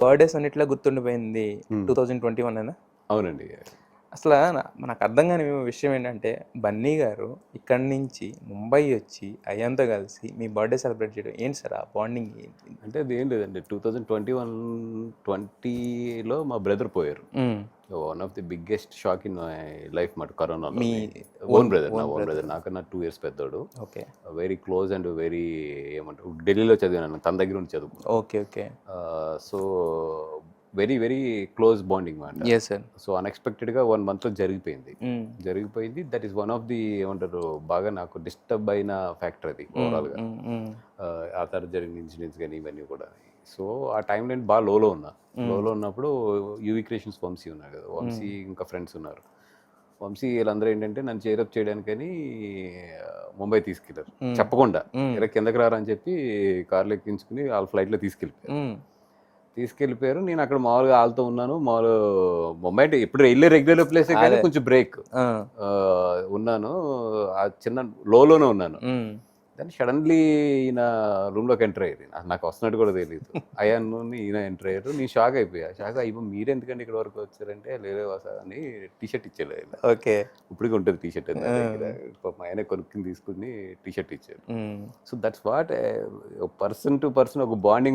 Birthdays అన్నిట్లో గుర్తుండిపోయింది. Two thousand twenty one అయినా అవునండి అసలు నా- మనకు అర్థం కాని విషయం ఏంటంటే బన్నీ గారు ఇక్కడి నుంచి ముంబై వచ్చి అయ్యంతో కలిసి మీ బర్త్డే సెలబ్రేట్ చేయడం ఏంటి సార్ ఆ బాండింగ్ ఏంటి? అంటే అది ఏం లేదండి. టూ థౌజండ్ ట్వంటీ వన్ ట్వంటీలో మా బ్రదర్ పోయారు. One of the biggest shock in my life మాట కరోనా మీ ఓన్ బ్రదర్ నా ఓన్. బ్రదర్. నాకన్నా టూ ఇయర్స్ పెద్దోడు. Okay. Very close and very ఏమంటారు ఢిల్లీలో చదివాను తన దగ్గర ఉండి చదువుకున్నాను. Okay okay. So very very close bonding మాట. సార్ సో అన్ఎక్స్పెక్టెడ్గా వన్ మంత్లో జరిగిపోయింది. జరిగిపోయింది. That is one of the ఏమంటారు బాగా నాకు డిస్టర్బ్ అయిన ఫ్యాక్టర్ అది ఓవరాల్గా ఆ తర్వాత జరిగిన ఇన్సిడెంట్స్ కానీ ఇవన్నీ కూడా. సో ఆ టైం నేను బాగా లోలో ఉన్నా. లోలో ఉన్నప్పుడు యూవి క్రియేషన్స్ వంశీ ఉన్నారు కదా. వంశీ ఇంకా ఫ్రెండ్స్ ఉన్నారు. వంశీ వీళ్ళందరూ ఏంటంటే నన్ను చేరప్ చేయడానికని ముంబై తీసుకెళ్ళారు. చెప్పకుండా ఇలా కిందకి రారా? అని చెప్పి కార్లో ఎక్కించుకుని వాళ్ళ ఫ్లైట్లో తీసుకెళ్ళిపోయారు. తీసుకెళ్ళిపోయారు. నేను అక్కడ మామూలుగా వాళ్ళతో ఉన్నాను. మామూలు ముంబై అంటే ఎప్పుడు వెళ్ళే రెగ్యులర్ ప్లేస్ కానీ. కొంచెం బ్రేక్ ఉన్నాను. ఆ చిన్న లోలోనే ఉన్నాను. దాన్ని సడన్లీ ఈయన రూమ్లోకి ఎంటర్ అయ్యారు. నాకు- వస్తున్నట్టు కూడా తెలియదు అయ్యాను ఈయన ఎంటర్ అయ్యారు. నేను షాక్ అయిపోయా. షాక్ అయిపో మీరు ఎందుకంటే ఇక్కడ వరకు వచ్చారంటే లేదే వసా అని టీ షర్ట్ ఇచ్చారు ఆయన. ఓకే. ఇప్పటికీ ఉంటుంది టీ షర్ట్ పాపం ఆయనే కొనుక్కుని తీసుకుని టీ షర్ట్ ఇచ్చారు so that's what person to person ఒక బాండింగ్